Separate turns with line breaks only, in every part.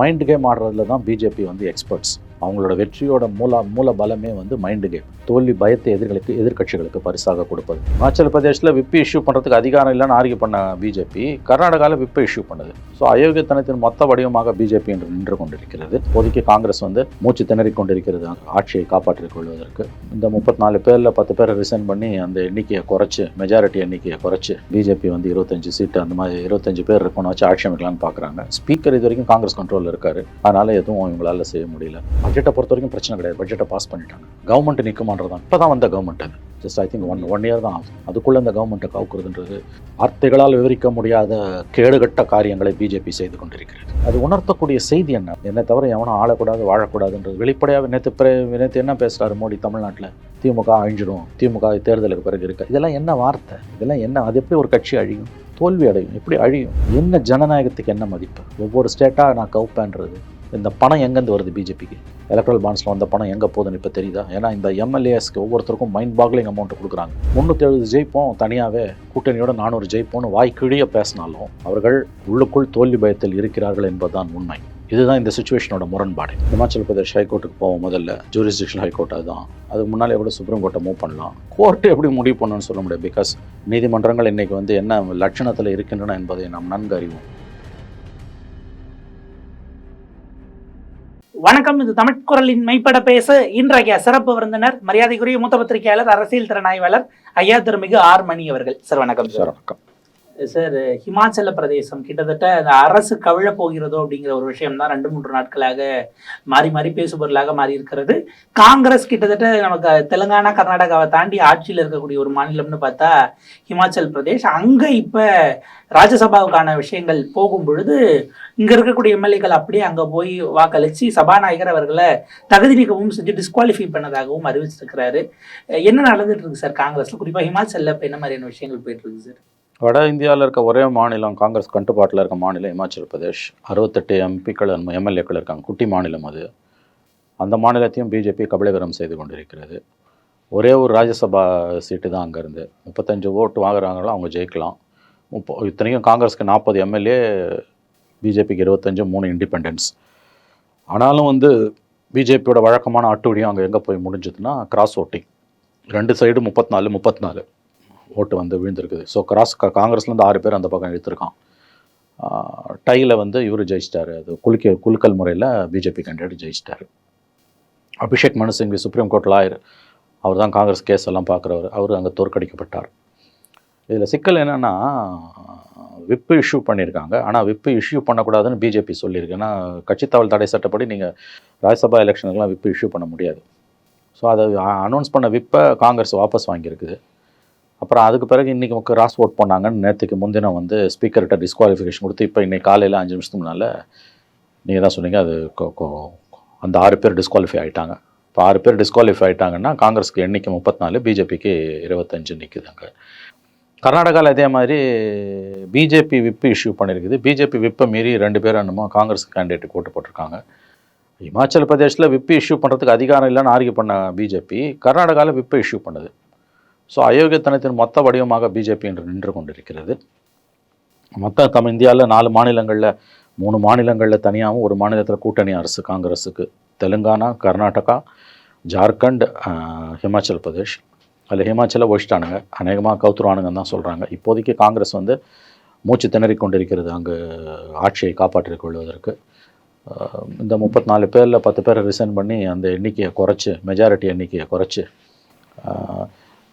mind game ஆடுறதுல தான் BJP வந்து எக்ஸ்பர்ட்ஸ் அவங்களோட வெற்றியோட மூல மூல பலமே வந்து மைண்டு கேம் தோல்வி பயத்தை எதிர்களுக்கு எதிர்கட்சிகளுக்கு பரிசாக கொடுப்பது இமாச்சல பிரதேசத்தில் விப்பை இஷ்யூ பண்ணுறதுக்கு அதிகாரம் இல்லைன்னு ஆர்கியூ பண்ண பிஜேபி கர்நாடகாவில் விப்பை இஷ்யூ பண்ணுது ஸோ அயோக்கியத்தனத்தின் மொத்த வடிவமாக பிஜேபி என்று நின்று கொண்டிருக்கிறது இப்போதைக்கு காங்கிரஸ் வந்து மூச்சு திணறி கொண்டிருக்கிறது ஆட்சியை காப்பாற்றிக் கொள்வதற்கு இந்த முப்பத்தி நாலு பேரில் பத்து பேரை ரிசைன் பண்ணி அந்த எண்ணிக்கையை குறைச்சி மெஜாரிட்டி எண்ணிக்கையை குறைச்சி பிஜேபி வந்து இருபத்தஞ்சு சீட்டு அந்த மாதிரி இருபத்தஞ்சு பேர் இருக்கணும் வச்சு ஆட்சி அமைக்கலாம்னு பார்க்குறாங்க ஸ்பீக்கர் இது வரைக்கும் காங்கிரஸ் கண்ட்ரோலில் இருக்காரு அதனால் எதுவும் இவங்களால் செய்ய முடியல பட்ஜெட்டை பொறுத்த வரைக்கும் பிரச்சனை கிடையாது பட்ஜெட்டை பாஸ் பண்ணிட்டாங்க கவர்மெண்ட் நிற்குமான்றது இப்போ தான் வந்த கவர்மெண்ட் அது just I think one one year தான் ஆகும் அதுக்குள்ளே இந்த கவர்மெண்ட்டை காக்குறதுன்றது வார்த்தைகளால் விவரிக்க முடியாத கேடுகட்ட காரியங்களை பிஜேபி செய்து கொண்டிருக்கிறது அது உணர்த்தக்கூடிய செய்தி என்ன என்னை தவிர எவனும் ஆளக்கூடாது வாழக்கூடாதுன்றது வெளிப்படையாக நேற்று நேற்று என்ன பேசுகிறாரு மோடி தமிழ்நாட்டில் திமுக அழிஞ்சிடும் திமுக தேர்தலுக்கு பிறகு இருக்குது இதெல்லாம் என்ன வார்த்தை இதெல்லாம் என்ன அது எப்படி ஒரு கட்சி அழியும் தோல்வி அடையும் எப்படி அழியும் என்ன ஜனநாயகத்துக்கு என்ன மதிப்பு ஒவ்வொரு ஸ்டேட்டாக நான் கவுப்பேன்றது இந்த பணம் எங்கேருந்து வருது பிஜேபிக்கு எலக்ட்ரல் பாண்ட்ஸில் வந்த பணம் எங்கே போகுதுன்னு இப்போ தெரியுதா ஏன்னா இந்த எம்எல்ஏஸ்க்கு ஒவ்வொருத்தருக்கும் மைண்ட் பாக்லிங் அமௌண்ட் கொடுக்குறாங்க முந்நூற்றி எழுபது ஜெயிப்போம் தனியாகவே கூட்டணியோட நானூறு ஜெயிப்போம்னு வாய்க்கிழிய பேசினாலும் அவர்கள் உள்ளுக்குள் தோல்வி பயத்தில் இருக்கிறார்கள் என்பதுதான் உண்மை இதுதான் இந்த சுச்சுவேஷனோட முரண்பாடு இமாச்சல பிரதேஷ் ஹைகோர்ட்டுக்கு போவோம் முதல்ல ஜூரிஸ்டிக்ஷன் ஹைகோர்ட் அதுதான் அதுக்கு முன்னால் எவ்வளோ சுப்ரீம் கோர்ட்டை மூவ் பண்ணலாம் கோர்ட்டு எப்படி முடிவு பண்ணணும்னு சொல்ல முடியாது பிகாஸ் நீதிமன்றங்கள் இன்றைக்கி வந்து என்ன லட்சணத்தில் இருக்கின்றன என்பதை நாம் நன்கு அறிவோம்
வணக்கம் இது தமிழ்குரலின் குரலின் மெய்ப்பட பேச இன்றைய சிறப்பு விருந்தினர் மரியாதைக்குரிய மூத்த பத்திரிகையாளர் அரசியல் திறனாய்வாளர் ஐயா திருமிகு ஆர் மணி அவர்கள் சார் வணக்கம் சார் வணக்கம் சார் ஹிமாச்சல பிரதேசம் கிட்டத்தட்ட அந்த அரசு கவிழ போகிறதோ அப்படிங்கிற ஒரு விஷயம் தான் ரெண்டு மூன்று நாட்களாக மாறி மாறி பேசுபொருளாக மாறி இருக்கிறது காங்கிரஸ் கிட்டத்தட்ட நமக்கு தெலுங்கானா கர்நாடகாவை தாண்டி ஆட்சியில் இருக்கக்கூடிய ஒரு மாநிலம்னு பார்த்தா ஹிமாச்சல் பிரதேஷ் அங்கே இப்போ ராஜ்யசபாவுக்கான விஷயங்கள் போகும் பொழுது இங்கே இருக்கக்கூடிய எம்எல்ஏக்கள் அப்படியே அங்கே போய் வாக்களித்து சபாநாயகர் அவர்களை தகுதி நீக்கவும் செஞ்சு டிஸ்குவாலிஃபை பண்ணதாகவும் அறிவிச்சிருக்கிறாரு என்ன நடந்துட்டு இருக்கு சார் காங்கிரஸ்ல குறிப்பாக ஹிமாச்சலில் இப்போ என்ன மாதிரியான விஷயங்கள் போயிட்டு இருக்கு சார்
வட இந்தியாவில் இருக்க ஒரே மாநிலம் காங்கிரஸ் கட்டுப்பாட்டில் இருக்க மாநிலம் இமாச்சல் பிரதேஷ் அறுபத்தெட்டு எம்பிக்கள் எம்எல்ஏக்கள் இருக்காங்க குட்டி மாநிலம் அது அந்த மாநிலத்தையும் பிஜேபி கபலீகரம் செய்து கொண்டிருக்கிறது ஒரே ஒரு ராஜ்யசபா சீட்டு தான் அங்கேருந்து முப்பத்தஞ்சு ஓட்டு வாங்குறாங்களோ அவங்க ஜெயிக்கலாம் முப்போ இத்தனைக்கும் காங்கிரஸ்க்கு நாற்பது எம்எல்ஏ பிஜேபிக்கு இருபத்தஞ்சு மூணு இண்டிபெண்டன்ஸ் ஆனாலும் வந்து பிஜேபியோட வழக்கமான அட்டுவடியும் அங்கே எங்கே போய் முடிஞ்சதுன்னா கிராஸ் ஓட்டிங் ரெண்டு சைடு முப்பத்தி நாலு முப்பத்தி நாலு ஓட்டு வந்து விழுந்திருக்குது ஸோ கிராஸ் க காங்கிரஸ்லேருந்து ஆறு பேர் அந்த பக்கம் இழுத்துருக்கான் டையில் வந்து இவர் ஜெயிச்சிட்டார் அது குலுக்க குலுக்கல் முறையில் பிஜேபி கேண்டிடேட் ஜெயிச்சிட்டார் Abhishek Manu Singhvi supreme court lawyer அவர் தான் காங்கிரஸ் கேஸ் எல்லாம் பார்க்குறவர் அவர் அங்கே தோற்கடிக்கப்பட்டார் இதில் சிக்கல் என்னென்னா விப்பு இஷ்யூ பண்ணியிருக்காங்க ஆனால் விப்பு இஷ்யூ பண்ணக்கூடாதுன்னு பிஜேபி சொல்லியிருக்கு ஏன்னா கட்சி தாவல் தடை சட்டப்படி நீங்கள் ராஜ்யசபா எலெக்ஷனுக்கெலாம் விப்பு இஷ்யூ பண்ண முடியாது ஸோ அதை அனௌன்ஸ் பண்ண விப்பை காங்கிரஸ் வாபஸ் வாங்கியிருக்குது அப்புறம் அதுக்கு பிறகு இன்றைக்கி கிராஸ் ஓட் பண்ணாங்கன்னு நேற்றுக்கு முந்தினம் வந்து ஸ்பீக்கர்கிட்ட டிஸ்குவாலிஃபிகேஷன் கொடுத்து இப்போ இன்றைக்கி காலையில் அஞ்சு நிமிஷத்துனால நீங்கள் தான் சொன்னீங்க அது அந்த ஆறு பேர் டிஸ்குவாலிஃபை ஆகிட்டாங்க இப்போ ஆறு பேர் டிஸ்குவாலிஃபை ஆகிட்டாங்கன்னா காங்கிரஸ்க்கு எண்ணிக்கை முப்பத்தி நாலு பிஜேபிக்கு இருபத்தஞ்சு நிற்குதாங்க கர்நாடகாவில் அதே மாதிரி பிஜேபி விப்பு இஷ்யூ பண்ணியிருக்குது பிஜேபி விப்பை மீறி ரெண்டு பேர் என்னமோ காங்கிரஸ் கேண்டிடேட் ஓட்டு போட்டிருக்காங்க இமாச்சல பிரதேஷில் விப்பு இஷ்யூ பண்ணுறதுக்கு அதிகாரம் இல்லைன்னு ஆர்கியூ பண்ண பிஜேபி கர்நாடகாவில் விப்பை இஷ்யூ பண்ணுது ஸோ அயோக்கியத்தனத்தின் மொத்த வடிவமாக பிஜேபி என்று நின்று கொண்டிருக்கிறது மொத்த தம் இந்தியாவில் நாலு மாநிலங்களில் மூணு மாநிலங்களில் தனியாகவும் ஒரு மாநிலத்தில் கூட்டணி அரசு காங்கிரஸுக்கு தெலுங்கானா கர்நாடகா ஜார்க்கண்ட் ஹிமாச்சல் பிரதேஷ் அதில் ஹிமாச்சலை ஒழிச்சிட்டானுங்க அநேகமாக கவுத்துருவானுங்கன்னு தான் சொல்கிறாங்க இப்போதைக்கு காங்கிரஸ் வந்து மூச்சு திணறி கொண்டிருக்கிறது அங்கு ஆட்சியை காப்பாற்றிக் கொள்வதற்கு இந்த முப்பத்தி நாலு பேரில் பத்து பேரை ரிசைன் பண்ணி அந்த எண்ணிக்கையை குறைச்சி மெஜாரிட்டி எண்ணிக்கையை குறைச்சி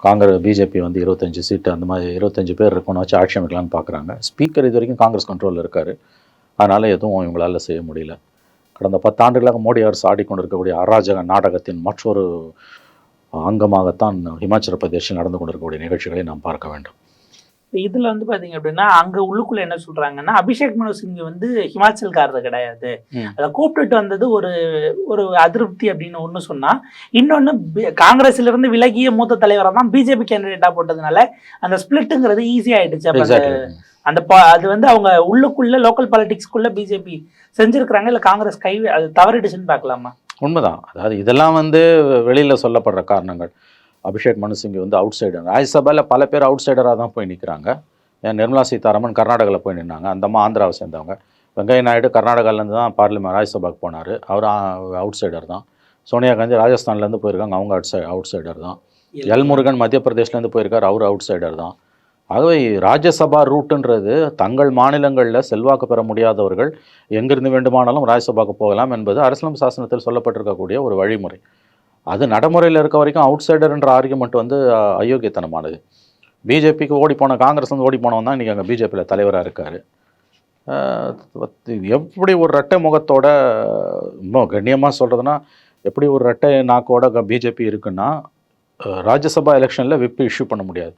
காங்கிரஸ் பிஜேபி வந்து இருபத்தஞ்சு சீட்டு அந்த மாதிரி இருபத்தஞ்சு பேர் இருக்கணும் வச்சு ஆட்சி அமைக்கலாம்னு பார்க்குறாங்க ஸ்பீக்கர் இது வரைக்கும் காங்கிரஸ் கண்ட்ரோலில் இருக்கார் அதனால் எதுவும் இவங்களால் செய்ய முடியல கடந்த பத்தாண்டுகளாக மோடி அரசு ஆடிக்கொண்டு இருக்கக்கூடிய அராஜக நாடகத்தின் மற்றொரு அங்கமாகத்தான் ஹிமாச்சல பிரதேசம் நடந்து கொண்டிருக்கக்கூடிய நிகழ்ச்சிகளை நாம் பார்க்க வேண்டும்
இதுல வந்து பாத்தீங்க அப்படின்னா அங்க உள்ளுக்குள்ள என்ன சொல்றாங்கன்னா அபிஷேக் மனு சிங் வந்து ஹிமாச்சல்காரர் கிடையாது அதை கூப்பிட்டுட்டு வந்தது ஒரு ஒரு அதிருப்தி அப்படின்னு ஒன்று சொன்னா இன்னொன்னு காங்கிரஸ்ல இருந்து விலகிய மூத்த தலைவராக தான் பிஜேபி கேண்டிடேட்டா போட்டதுனால அந்த ஸ்பிளிட்டுங்கிறது ஈஸி ஆயிடுச்சு அந்த அது வந்து அவங்க உள்ளுக்குள்ள லோக்கல் பாலிடிக்ஸ்க்குள்ள பிஜேபி செஞ்சிருக்கிறாங்க இல்லை காங்கிரஸ் கை அது தவறிடுச்சுன்னு பார்க்கலாமா
உண்மைதான் அதாவது இதெல்லாம் வந்து வெளியில் சொல்லப்படுற காரணங்கள் அபிஷேக் மனுசிங்கி வந்து அவுட் சைடர் ராஜ்யசபாவில் பல பேர் அவுட் சைடராக தான் போய் நிற்கிறாங்க ஏன் நிர்மலா சீதாராமன் கர்நாடகாவில் போய் நின்னாங்க அந்தம்மா ஆந்திராவை சேர்ந்தவங்க வெங்கையா நாயுடு கர்நாடகாவிலேருந்து தான் பார்லிமெண்ட் ராஜ்யசபாவுக்கு போனார் அவர் அவுட் சைடர் தான் சோனியா காந்தி ராஜஸ்தான்லேருந்து போயிருக்காங்க அவங்க அவுட் சை அவுட் சைடர் தான் எல் முருகன் மத்திய பிரதேஷ்லேருந்து போயிருக்கார் அவர் அவுட் சைடர் தான் ஆகவே ராஜ்யசபா ரூட்டுன்றது தங்கள் மாநிலங்களில் செல்வாக்கு பெற முடியாதவர்கள் எங்கிருந்து வேண்டுமானாலும் ராஜ்யசபாவுக்கு போகலாம் என்பது அரசியலமைப்பு சாசனத்தில் சொல்லப்பட்டிருக்கக்கூடிய ஒரு வழிமுறை அது நடைமுறையில் இருக்க வரைக்கும் அவுட் சைடர்ன்ற ஆர்குமெண்ட் வந்து அயோக்கியத்தனமானது பிஜேபிக்கு ஓடி போன காங்கிரஸ் வந்து ஓடி போனவன் தான் இன்றைக்கி அங்கே பிஜேபியில் தலைவராக இருக்கார் எப்படி ஒரு ரெட்டை முகத்தோட ரொம்ப கண்ணியமாக சொல்கிறதுனா எப்படி ஒரு ரெட்டை நாக்கோட பிஜேபி இருக்குன்னா ராஜ்யசபா எலெக்ஷனில் விப்பு இஷ்யூ பண்ண முடியாது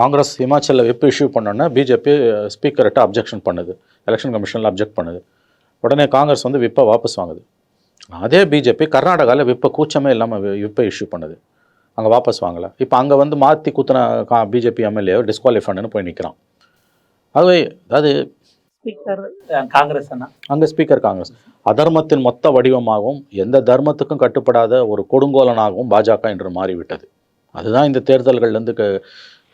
காங்கிரஸ் ஹிமாச்சலில் விப்பு இஷ்யூ பண்ணோன்னா பிஜேபி ஸ்பீக்கர்கிட்ட அப்ஜெக்ஷன் பண்ணுது எலெக்ஷன் கமிஷனில் அப்ஜெக்ட் பண்ணுது உடனே காங்கிரஸ் வந்து விப்பை வாபஸ் வாங்குது அதே பிஜேபி கர்நாடகாவில் விப்ப கூச்சமே இல்லாமல் விப்பை இஷ்யூ பண்ணுது அங்கே வாபஸ் வாங்கலை இப்போ அங்கே வந்து மாற்றி குத்தின கா பிஜேபி எம்எல்ஏ டிஸ்குவாலிஃபை போய் நிற்கிறான் அதுவே அதாவது
ஸ்பீக்கர் காங்கிரஸ்
அங்கே ஸ்பீக்கர் காங்கிரஸ் அதர்மத்தின் மொத்த வடிவமாகவும் எந்த தர்மத்துக்கும் கட்டுப்படாத ஒரு கொடுங்கோலனாகவும் பாஜக என்று மாறிவிட்டது அதுதான் இந்த தேர்தல்கள்லேருந்து க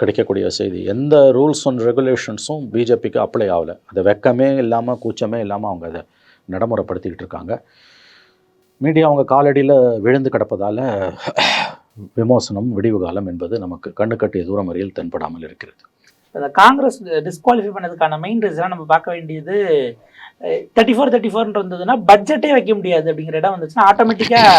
கிடைக்கக்கூடிய செய்தி எந்த ரூல்ஸ் அண்ட் ரெகுலேஷன்ஸும் பிஜேபிக்கு அப்ளை ஆகலை அதை வெக்கமே இல்லாமல் கூச்சமே இல்லாமல் அவங்க அதை நடைமுறைப்படுத்திக்கிட்டு இருக்காங்க மீடியா அவங்க காலடியில் விழுந்து கிடப்பதால் விமோசனம் விடிவு காலம் என்பது நமக்கு கண்ணு கட்டிய தூரம் வரையில் தென்படாமல் இருக்கிறது
காங்கிரஸ் டிஸ்குவாலிஃபை பண்ணதுக்கான மெயின் ரீசனாக நம்ம பார்க்க வேண்டியது தேர்ட்டி ஃபோர் தேர்ட்டி ஃபோர்ன்ற வந்ததுன்னா பட்ஜெட்டே வைக்க முடியாது அப்படிங்கிற இடம் வந்துச்சுன்னா ஆட்டோமேட்டிக்காக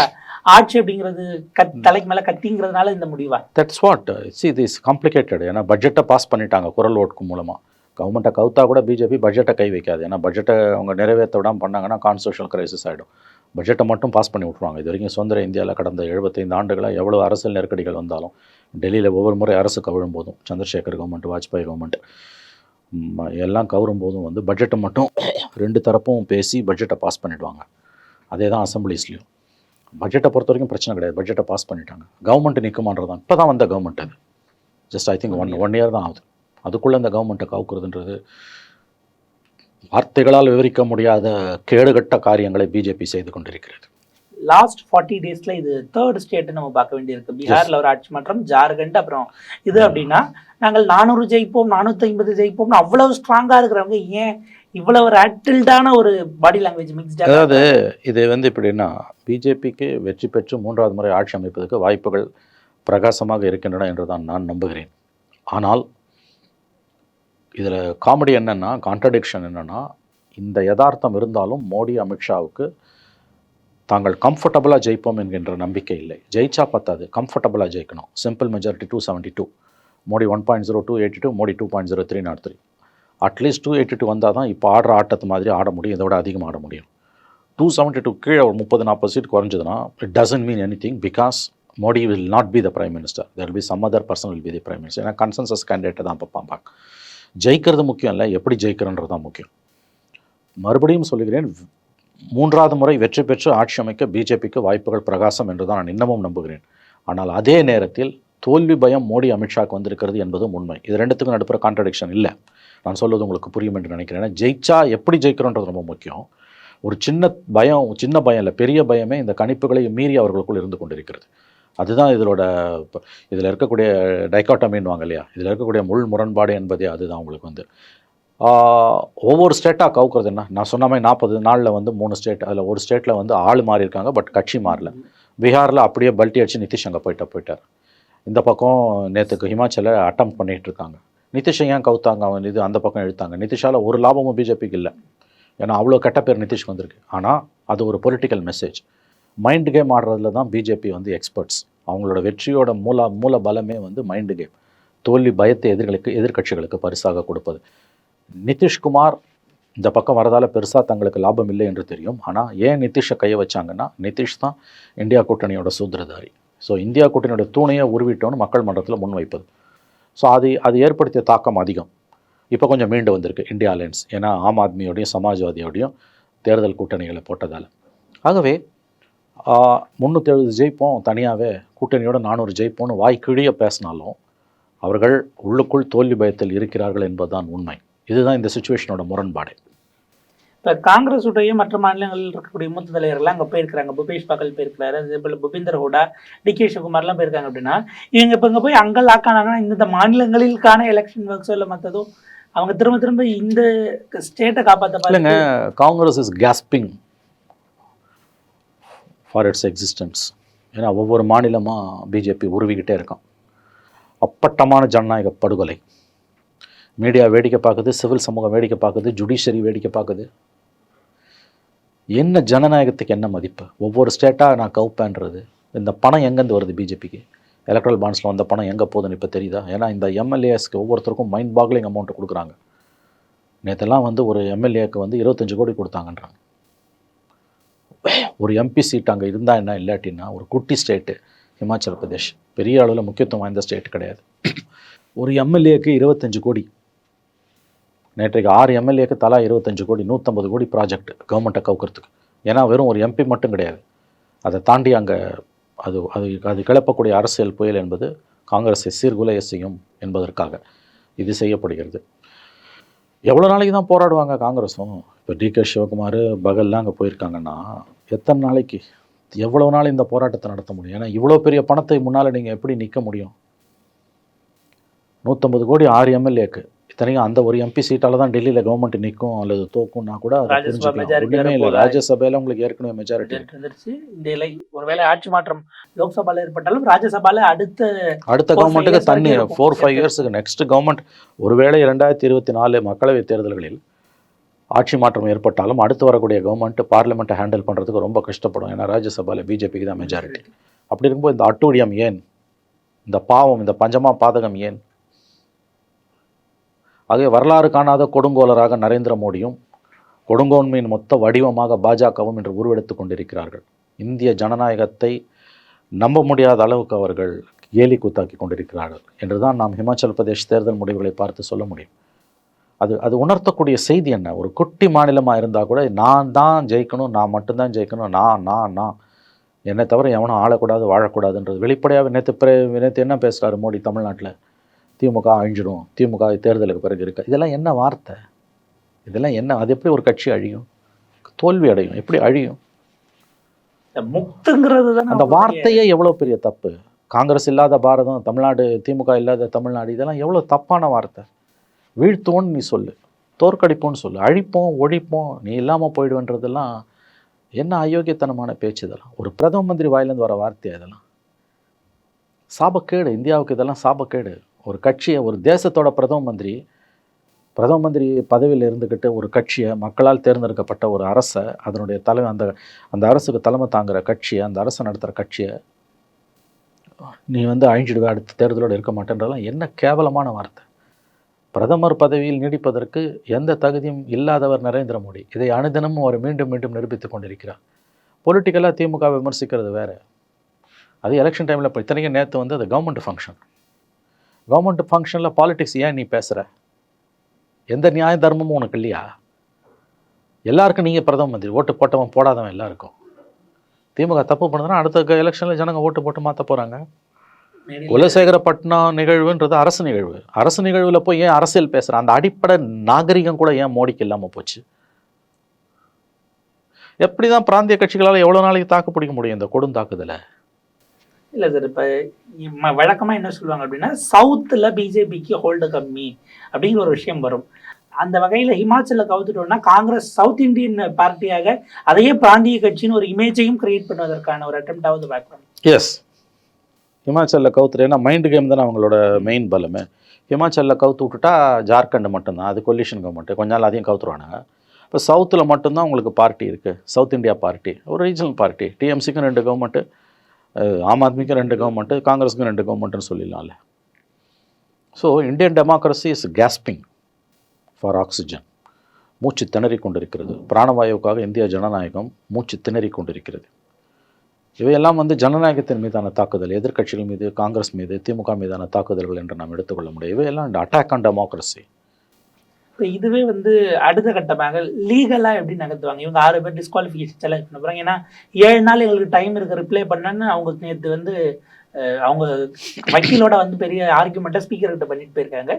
ஆட்சி அப்படிங்கிறது கத் தலைக்கு மேலே கத்திங்கிறதுனால இந்த முடிவா
தட்ஸ் வாட் இட்ஸ் இது இஸ் காம்ப்ளிகேட்டட் ஏன்னா பட்ஜெட்டை பாஸ் பண்ணிட்டாங்க குரல் ஓட்டுக்கு மூலமாக கவர்மெண்ட்டை கவுத்தா கூட பிஜேபி பட்ஜெட்டை கை வைக்காது ஏன்னா பட்ஜெட்டை அவங்க நிறைவேற்ற விடாமல் பண்ணாங்கன்னா கான்ஸ்டியூஷனல் கிரைசிஸ் ஆகிடும் பட்ஜெட்டை மட்டும் பாஸ் பண்ணி விட்ருவாங்க இது வரைக்கும் சுதந்திர இந்தியாவில் கடந்த எழுபத்தைந்து ஆண்டுகளாக எவ்வளோ அரசியல் நெருக்கடிகள் வந்தாலும் டெல்லியில் ஒவ்வொரு முறை அரசு கவிழும் போதும் சந்திரசேகர் கவர்மெண்ட் வாஜ்பாய் கவர்மெண்ட் எல்லாம் கவரும் போதும் வந்து பட்ஜெட்டை மட்டும் ரெண்டு தரப்பும் பேசி பட்ஜெட்டை பாஸ் பண்ணிவிடுவாங்க அதே தான் அசம்பிளிஸ்லேயும் பட்ஜெட்டை பொறுத்த வரைக்கும் பிரச்சனை கிடையாது பட்ஜெட்டை பாஸ் பண்ணிட்டாங்க கவர்மெண்ட் நிற்குமான்றது தான் இப்போ தான் வந்த கவர்மெண்ட் அது just I think one one year தான் ஆகுது அதுக்குள்ளே அந்த கவர்மெண்ட்டை காவுக்குறதுன்றது வார்த்தைகளால் விவரிக்க முடியாத கேடுகட்ட காரியங்களை பிஜேபி செய்து கொண்டிருக்கிறது
லாஸ்ட் ஃபார்ட்டி டேஸில் இது தேர்ட் ஸ்டேட்டு நம்ம பார்க்க வேண்டியிருக்கு பீகாரில் ஒரு ஆட்சி மாற்றம் ஜார்க்கண்ட் அப்புறம் இது அப்படின்னா நாங்கள் நானூறு ஜெயிப்போம் நானூற்றி ஐம்பது ஜெயிப்போம் அவ்வளவு ஸ்ட்ராங்காக இருக்கிறவங்க ஏன் இவ்வளவு ரேட்டில்டான ஒரு பாடி லாங்குவேஜ் மிக்ஸ்
அதாவது இது வந்து எப்படின்னா பிஜேபிக்கு வெற்றி பெற்று மூன்றாவது முறை ஆட்சி அமைப்பதற்கு வாய்ப்புகள் பிரகாசமாக இருக்கின்றன என்று தான் நான் நம்புகிறேன் ஆனால் இதில் காமெடி என்னென்னா கான்ட்ரடிக்ஷன் என்னென்னா இந்த யதார்த்தம் இருந்தாலும் மோடி அமித்ஷாவுக்கு தாங்கள் கம்ஃபர்டபுளாக ஜெயிப்போம் என்கின்ற நம்பிக்கை இல்லை ஜெயிச்சா பார்த்தாது கம்ஃபர்டபுளாக ஜெயிக்கணும் simple majority two seventy two Modi one point zero two eighty two Modi two point zero three not three at least two eighty two வந்தால் தான் இப்போ ஆடுற ஆட்டத்து மாதிரி ஆட முடியும் இதை விட அதிகமாக ஆட முடியும் டூ செவன்டி டூ கீழே ஒரு முப்பது நாற்பது சீட் குறைஞ்சதுன்னா it doesn't mean anything because Modi will not be the prime minister there be some other person will be the prime minister ஏன்னா கன்சன்சஸ் கேண்டிடேட்டை தான் பார்ப்பாங்க ஜெயிக்கிறது முக்கியம் இல்லை எப்படி ஜெயிக்கிறன்றது தான் முக்கியம் மறுபடியும் சொல்லுகிறேன் மூன்றாவது முறை வெற்றி பெற்று ஆட்சி அமைக்க பிஜேபிக்கு வாய்ப்புகள் பிரகாசம் என்று தான் நான் இன்னமும் நம்புகிறேன் ஆனால் அதே நேரத்தில் தோல்வி பயம் மோடி அமித்ஷாக்கு வந்திருக்கிறது என்பதும் உண்மை இது ரெண்டுத்துக்கும் நடுப்புற கான்ட்ரடிக்ஷன் இல்லை நான் சொல்வது உங்களுக்கு புரியும் என்று நினைக்கிறேன் ஜெயிச்சா எப்படி ஜெயிக்கிறோன்றது ரொம்ப முக்கியம் ஒரு சின்ன பயம் சின்ன பயம் இல்லை பெரிய பயமே இந்த கணிப்புகளை மீறி அவர்களுக்குள் இருந்து கொண்டிருக்கிறது அதுதான் இதிலோட இதில் இருக்கக்கூடிய டைக்காட்டமின்வாங்க இல்லையா இதில் இருக்கக்கூடிய முள் முரண்பாடு என்பதே அதுதான் உங்களுக்கு வந்து ஒவ்வொரு ஸ்டேட்டாக கவுக்கிறது என்ன நான் சொன்ன மாதிரி நாற்பது நாளில் வந்து மூணு ஸ்டேட் அதில் ஒரு ஸ்டேட்டில் வந்து ஆள் மாறி இருக்காங்க பட் கட்சி மாறல பீகாரில் அப்படியே பல்ட்டி அடித்து நிதிஷ் அங்கே போயிட்ட போயிட்டார் இந்த பக்கம் நேற்றுக்கு ஹிமாச்சலில் அட்டம் பண்ணிகிட்டு இருக்காங்க நிதிஷை ஏன் கவுத்தாங்க அவன் இது அந்த பக்கம் எழுத்தாங்க நிதிஷால் ஒரு லாபமும் பிஜேபிக்கு இல்லை ஏன்னா அவ்வளோ கெட்ட பேர் நிதிஷ்க்கு வந்திருக்கு ஆனால் அது ஒரு பொலிட்டிக்கல் மெசேஜ் மைண்டு கேம் ஆடுறதுல தான் பிஜேபி வந்து எக்ஸ்பர்ட்ஸ் அவங்களோட வெற்றியோட மூல மூல பலமே வந்து மைண்டு கேம் தோல்வி பயத்தை எதிர்களுக்கு எதிர்கட்சிகளுக்கு பரிசாக கொடுப்பது நிதிஷ்குமார் இந்த பக்கம் வரதால் பெருசாக தங்களுக்கு லாபம் இல்லை என்று தெரியும் ஆனால் ஏன் நிதிஷை கையை வச்சாங்கன்னா நிதிஷ் தான் இந்தியா கூட்டணியோட சூத்திரதாரி ஸோ இந்தியா கூட்டணியோட தூணையை உருவிட்டோன்னு மக்கள் மன்றத்தில் முன்வைப்பது ஸோ அது அது ஏற்படுத்திய தாக்கம் அதிகம் இப்போ கொஞ்சம் மீண்டு வந்திருக்கு இந்தியா அலையன்ஸ் ஏன்னா ஆம் ஆத்மியோடையும் சமாஜ்வாதியோடையும் தேர்தல் கூட்டணிகளை போட்டதால் ஆகவே முந்நூற்றி எழுபது ஜெயிப்போம் தனியாகவே கூட்டணியோட நானூறு ஜெயிப்போம்னு வாய்க்கிழிய பேசினாலும் அவர்கள் உள்ளுக்குள் தோல்வி பயத்தில் இருக்கிறார்கள் என்பதுதான் உண்மை இதுதான் இந்த சுச்சுவேஷனோட முரண்பாடு
இப்போ உடைய மற்ற மாநிலங்களில் இருக்கக்கூடிய மூத்த தலைவர்கள்லாம் அங்கே போயிருக்கிறாங்க பூபேஷ் பகல் போயிருக்கிறாரு அதே போல் புபிந்தர் ஹூடா டி கே சிவகுமார்லாம் போயிருக்காங்க அப்படின்னா இவங்க இப்போ இங்கே போய் அங்கே லாக் ஆனாங்கன்னா இந்த மாநிலங்களிலுக்கான எலெக்ஷன் ஒர்க்ஸோ இல்லை மற்றதும் அவங்க திரும்ப திரும்ப இந்த ஸ்டேட்டை காப்பாற்ற
பாருங்க Congress is gasping for its existence ஏன்னா ஒவ்வொரு மாநிலமாக பிஜேபி உருவிக்கிட்டே இருக்கும் அப்பட்டமான ஜனநாயக படுகொலை மீடியா வேடிக்கை பார்க்குது சிவில் சமூகம் வேடிக்கை பார்க்குது ஜுடிஷரி வேடிக்கை பார்க்குது என்ன ஜனநாயகத்துக்கு என்ன மதிப்பு ஒவ்வொரு ஸ்டேட்டாக நான் கவுப்பேன்றது இந்த பணம் எங்கேருந்து வருது பிஜேபிக்கு எலக்ட்ரல் பாண்ட்ஸில் வந்த பணம் எங்கே போகுதுன்னு இப்போ தெரியுதா ஏன்னா இந்த எம்எல்ஏஸ்க்கு ஒவ்வொருத்தருக்கும் மைண்ட் பாக்லிங் அமௌண்ட்டு கொடுக்குறாங்க நேற்றுலாம் வந்து ஒரு எம்எல்ஏக்கு வந்து இருபத்தஞ்சு கோடி கொடுத்தாங்கன்றாங்க ஒரு எம்பி சீட் அங்கே இருந்தால் என்ன இல்லாட்டின்னா ஒரு குட்டி ஸ்டேட்டு ஹிமாச்சல் பிரதேஷ் பெரிய அளவில் முக்கியத்துவம் வாய்ந்த ஸ்டேட் கிடையாது ஒரு எம்எல்ஏக்கு இருபத்தஞ்சு கோடி நேற்றைக்கு ஆறு எம்எல்ஏக்கு தலா இருபத்தஞ்சு கோடி நூற்றம்பது கோடி ப்ராஜெக்ட் கவர்மெண்ட்டை கவுக்கிறதுக்கு ஏன்னா வெறும் ஒரு எம்பி மட்டும் கிடையாது அதை தாண்டி அங்கே அது அது அது கிளப்பக்கூடிய அரசியல் புயல் என்பது காங்கிரஸை சீர்குலைய செய்யும் என்பதற்காக இது செய்யப்படுகிறது எவ்வளோ நாளைக்கு தான் போராடுவாங்க காங்கிரஸும் இப்போ டி கே சிவகுமார் பகல்லாம் அங்கே போயிருக்காங்கன்னா எத்தனை நாளைக்கு எவ்வளோ நாள் இந்த போராட்டத்தை நடத்த முடியும் ஏன்னா இவ்வளோ பெரிய பணத்தை முன்னால் நீங்கள் எப்படி நிற்க முடியும் நூற்றம்பது கோடி ஆறு எம்எல்ஏக்கு இத்தனையும் அந்த ஒரு எம்பி சீட்டால் தான் டெல்லியில் கவர்மெண்ட் நிற்கும் அல்லது தோக்கும்னா கூட ஒன்றுமே இல்லை ராஜ்யசபையில் உங்களுக்கு ஏற்கனவே மெஜாரிட்டி
ஒருவேளை ஆட்சி மாற்றம் லோக்சபாவில் ஏற்பட்டாலும் ராஜ்யசபாவில் அடுத்த
அடுத்த கவர்மெண்ட்டுக்கு தண்ணி ஃபோர் ஃபைவ் இயர்ஸுக்கு நெக்ஸ்ட் கவர்மெண்ட் ஒருவேளை இரண்டாயிரத்தி இருபத்தி நாலு மக்களவை தேர்தல்களில் ஆட்சி மாற்றம் ஏற்பட்டாலும் அடுத்து வரக்கூடிய கவர்மெண்ட் பார்லிமெண்ட்டை ஹேண்டில் பண்ணுறதுக்கு ரொம்ப கஷ்டப்படும் ஏன்னா ராஜ்யசபாவில் பிஜேபிக்கு தான் மெஜாரிட்டி அப்படி இருக்கும்போது இந்த அட்டூழியம் ஏன் இந்த பாவம் இந்த பஞ்சமா பாதகம் ஏன் ஆகவே வரலாறு காணாத கொடுங்கோலராக நரேந்திர மோடியும் கொடுங்கோன்மையின் மொத்த வடிவமாக பாஜகவும் இன்று உருவெடுத்து கொண்டிருக்கிறார்கள் இந்திய ஜனநாயகத்தை நம்ப முடியாத அளவுக்கு அவர்கள் ஏலி கூத்தாக்கி கொண்டிருக்கிறார்கள் என்றுதான் நாம் ஹிமாச்சல் பிரதேஷ் தேர்தல் முடிவுகளை பார்த்து சொல்ல முடியும் அது அது உணர்த்தக்கூடிய செய்தி என்ன ஒரு குட்டி மாநிலமாக இருந்தால் கூட நான் தான் ஜெயிக்கணும் நான் மட்டும்தான் ஜெயிக்கணும் நான் நான் நான் என்னை தவிர எவனும் ஆளக்கூடாது வாழக்கூடாதுன்றது வெளிப்படையாக நேற்று பிற நேற்று என்ன பேசுகிறாரு மோடி தமிழ்நாட்டில் திமுக அழிஞ்சிடும் திமுக தேர்தலுக்கு பிறகு இருக்க இதெல்லாம் என்ன வார்த்தை இதெல்லாம் என்ன அது எப்படி ஒரு கட்சி அழியும் தோல்வி அடையும் எப்படி அழியும்
முக்துங்கிறது தான்
அந்த வார்த்தையே எவ்வளோ பெரிய தப்பு காங்கிரஸ் இல்லாத பாரதம் தமிழ்நாடு திமுக இல்லாத தமிழ்நாடு இதெல்லாம் எவ்வளோ தப்பான வார்த்தை வீழ்த்துவோன்னு நீ சொல்லு தோற்கடிப்போன்னு சொல்லு அழிப்போம் ஒழிப்போம் நீ இல்லாமல் போயிடுவேன்றதெல்லாம் என்ன அயோக்கியத்தனமான பேச்சு இதெல்லாம் ஒரு பிரதம மந்திரி வாயிலேருந்து வர வார்த்தை இதெல்லாம் சாபக்கேடு இந்தியாவுக்கு இதெல்லாம் சாபக்கேடு ஒரு கட்சியை ஒரு தேசத்தோட பிரதம மந்திரி பிரதம மந்திரி பதவியில் இருந்துக்கிட்டு ஒரு கட்சியை மக்களால் தேர்ந்தெடுக்கப்பட்ட ஒரு அரசை அதனுடைய தலைமை அந்த அந்த அரசுக்கு தலைமை தாங்குகிற கட்சியை அந்த அரசை நடத்துகிற கட்சியை நீ வந்து அழிஞ்சிடுவே அடுத்த தேர்தலோடு இருக்க மாட்டேன்றதெல்லாம் என்ன கேவலமான வார்த்தை பிரதமர் பதவியில் நீடிப்பதற்கு எந்த தகுதியும் இல்லாதவர் நரேந்திர மோடி இதை அனுதினமும் அவர் மீண்டும் மீண்டும் நிரூபித்துக் கொண்டிருக்கிறார் பொலிட்டிக்கலாக திமுக விமர்சிக்கிறது வேறு அது எலெக்ஷன் டைமில் இப்போ இத்தனைக்கும் நேற்று வந்து அது கவர்மெண்ட் ஃபங்க்ஷன் கவர்மெண்ட் ஃபங்க்ஷனில் பாலிடிக்ஸ் ஏன் நீ பேசுகிற எந்த நியாய தர்மமும் உனக்கு இல்லையா எல்லாருக்கும் நீங்கள் பிரதம மந்திரி ஓட்டு போட்டவன் போடாதவன் எல்லாருக்கும் திமுக தப்பு பண்ணுதுன்னா அடுத்த எலெக்ஷனில் ஜனங்கள் ஓட்டு போட்டு மாற்ற போகிறாங்க குலசேகரப்பட்டினம் நிகழ்வுன்றது அரசு நிகழ்வு அரசு நிகழ்வில் போய் ஏன் அரசியல் பேசுகிற அந்த அடிப்படை நாகரிகம் கூட ஏன் மோடிக்கு இல்லாமல் போச்சு எப்படி தான் பிராந்திய கட்சிகளால் எவ்வளோ நாளைக்கு தாக்கு பிடிக்க முடியும் இந்த கொடுந்தாக்குதலை
இல்லை சார் இப்போ வழக்கமாக என்ன சொல்லுவாங்க அப்படின்னா சவுத்தில் பிஜேபிக்கு ஹோல்டு கம்மி அப்படிங்கிற ஒரு விஷயம் வரும் அந்த வகையில் ஹிமாச்சலில் கவுத்துட்டோம்னா காங்கிரஸ் சவுத் இந்தியன் பார்ட்டியாக அதையே பிராந்திய கட்சின்னு ஒரு இமேஜையும் கிரியேட் பண்ணுவதற்கான ஒரு அட்டம்ப்டாவது பார்க்குறோம்
எஸ் ஹிமாச்சலில் கவுத்துரு ஏன்னா மைண்டு கேம் தானே அவங்களோட மெயின் பலமே ஹிமாச்சலில் கவுத்து விட்டுட்டா ஜார்க்கண்ட் மட்டும்தான் அது கொல்யூஷன் கவர்மெண்ட் கொஞ்ச நாள் அதையும் கவுத்துருவானுங்க இப்போ சவுத்தில் மட்டும்தான் உங்களுக்கு பார்ட்டி இருக்குது சவுத் இந்தியா பார்ட்டி ஒரு ரீஜனல் பார்ட்டி டிஎம்சிக்கும் ரெண்டு கவர்மெண்ட்டு ஆம் ஆத்மிக்கும் ரெண்டு கவர்மெண்ட்டு காங்கிரஸுக்கும் ரெண்டு கவர்மெண்ட்டுன்னு சொல்லிடலாம்ல so Indian democracy is gasping for oxygen மூச்சு திணறி கொண்டிருக்கிறது பிராணவாயுவுக்காக இந்திய ஜனநாயகம் மூச்சு திணறி கொண்டிருக்கிறது இவையெல்லாம் வந்து ஜனநாயகத்தின் மீதான தாக்குதல் எதிர்க்கட்சிகள் மீது காங்கிரஸ் மீது திமுக மீதான தாக்குதல்கள் என்று நாம் எடுத்துக்கொள்ள முடியும் இவையெல்லாம் அட்டாக் ஆன் டெமோக்ரஸி
இப்போ இதுவே வந்து அடுத்த கட்டமாக லீகலாக எப்படி நகர்த்துவாங்க இவங்க ஆறு பேர் டிஸ்குவாலிஃபிகேஷன் சேலஞ்ச் பண்ண போகிறாங்க ஏன்னா ஏழு நாள் எங்களுக்கு டைம் இருக்க ரிப்ளை பண்ணன்னு அவங்க நேற்று வந்து அவங்க வக்கீலோட வந்து பெரிய ஆர்குமெண்ட்டாக ஸ்பீக்கர்கிட்ட பண்ணிட்டு போயிருக்காங்க